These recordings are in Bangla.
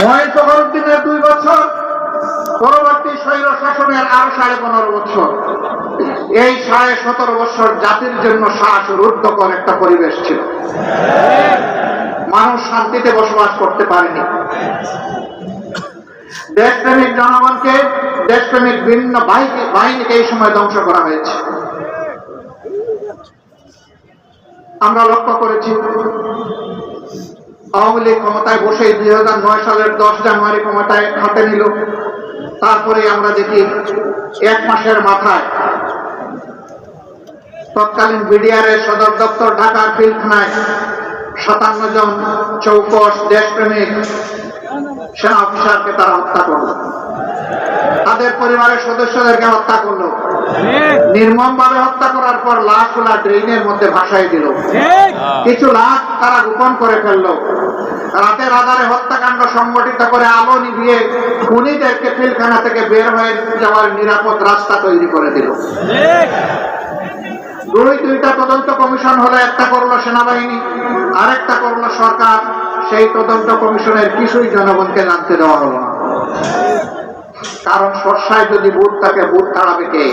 ফখরুদ্দিনের দুই বছর, পরবর্তী স্বৈর শাসনের আরও সাড়ে পনেরো বছর। এই সাড়ে সতেরো বছর জাতির জন্য শ্বাস রুদ্ধকর একটা পরিবেশ ছিল। মানুষ শান্তিতে বসবাস করতে পারেনি। দেশপ্রেমিক জনগণকে, দেশপ্রেমিক ভিন্ন বাহিনী- বাহিনীকে এই সময় ধ্বংস করা হয়েছে। আমরা লক্ষ্য করেছি আওয়ামী লীগ ক্ষমতায় বসে দুই হাজার নয় সালের দশ জানুয়ারি ক্ষমতায় হাতে নিল। তারপরে আমরা দেখি এক মাসের মাথায় তৎকালীন বিডিআর এর সদর দপ্তর ঢাকার পিলখানায় সাতান্ন জন চৌকস দেশপ্রেমিক সেনা অফিসারকে তারা হত্যা করল। তাদের পরিবারের সদস্যদেরকে হত্যা করল। নির্মম ভাবে হত্যা করার পর লাশগুলা ড্রেনের মধ্যে ভাসাই দিল। কিছু লাশ তারা গোপন করে ফেলল। রাতের আধারে হত্যাকাণ্ড সংগঠিত করে আলো নিভিয়ে খুনিদেরকে পিলখানা থেকে বের হয়ে যাওয়ার নিরাপদ রাস্তা তৈরি করে দিল। দুই, দুইটা তদন্ত কমিশন হলো, একটা করল সেনাবাহিনী, আরেকটা করল সরকার। সেই তদন্ত কমিশনের কিছুই জনগণকে জানতে দেওয়া হলো না। কারণ সর্ষায় যদি বুট থাকে বুট তাড়াবে কে?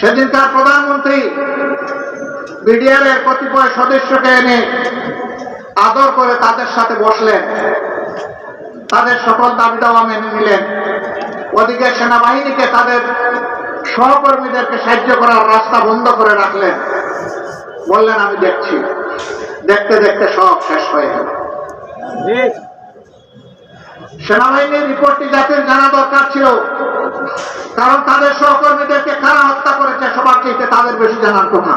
সেদিন তার প্রধানমন্ত্রী বিডিআর এর কতিপয় সদস্যকে এনে আদর করে তাদের সাথে বসলেন। তাদের সকল দাবি দাওয়া মেনে নিলেন। ওদিকে সেনাবাহিনীকে তাদের সহকর্মীদেরকে সাহায্য করার রাস্তা বন্ধ করে রাখলেন। বললেন, আমি দেখছি। দেখতে দেখতে সব শেষ হয়ে গেল। সেনাবাহিনীর রিপোর্টটি জাতির জানা দরকার ছিল, কারণ তাদের সহকর্মীদেরকে কারা হত্যা করেছে, সবার চাইতে তাদের বেশি জানার কথা।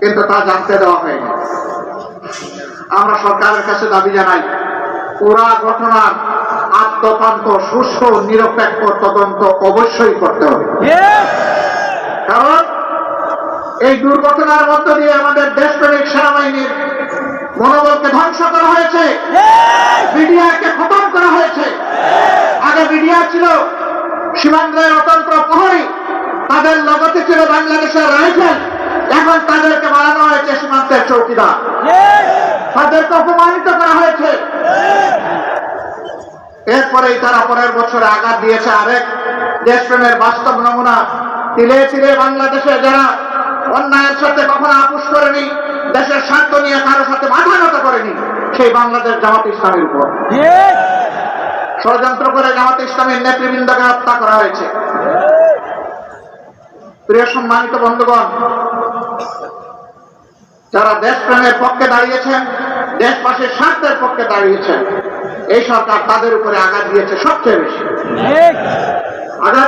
কিন্তু তা জানতে দেওয়া হয়নি। আমরা সরকারের কাছে দাবি জানাই পুরা ঘটনার আত্মপান্ত সুস্থ নিরপেক্ষ তদন্ত অবশ্যই করতে হবে। কারণ এই দুর্ঘটনার মধ্য দিয়ে আমাদের দেশপ্রেমিক সেনাবাহিনীর মনোবলকে ধ্বংস করা হয়েছে। বিডিআরকে খতম করা হয়েছে। আগে বিডিআর ছিল সীমান্তের অতন্ত্র প্রহরী তাদের লগতে ছিল বাংলাদেশের রাইফেল এখন তাদেরকে বানানো হয়েছে সীমান্তের চৌকিদার। তাদেরকে অপমানিত করা হয়েছে। এরপরেই তারা পরের বছর আঘাত দিয়েছে আরেক দেশপ্রেমের বাস্তব নমুনা। তিলে তিলে বাংলাদেশে যারা অন্যায়ের সাথে কখনো আপুস করেনি, দেশের স্বার্থ নিয়ে কারও সাথে মাথা করেনি, সেই বাংলাদেশ জামাত ইসলামের উপর। ষড়যন্ত্র করে জামাত ইসলামের নেতৃবৃন্দকে হত্যা করা হয়েছে। প্রিয় সম্মানিত বন্ধুগণ, যারা দেশপ্রেমের পক্ষে দাঁড়িয়েছেন দেশবাসীর স্বার্থের পক্ষে দাঁড়িয়েছেন। এই সরকার তাদের উপরে আঘাত দিয়েছে সবচেয়ে বেশি। আঘাত